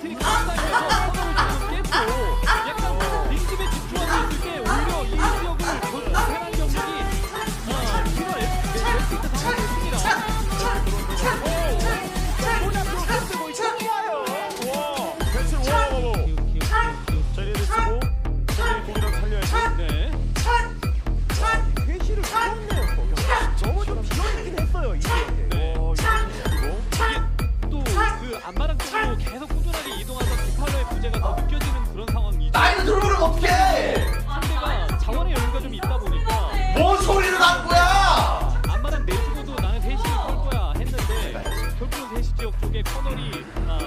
어. 네. 네. 어, 그 쪽으로 계속 느껴지는 그런 상황이죠. 나이는 들어보면 어떡해! 상대가 자원의 여유가 좀 있다 보니까 뭔 소리를 한 거야! 안마는 내주고도 나는 대시 걸 거야 했는데 결국은 대시 지역 쪽에 커널이 아,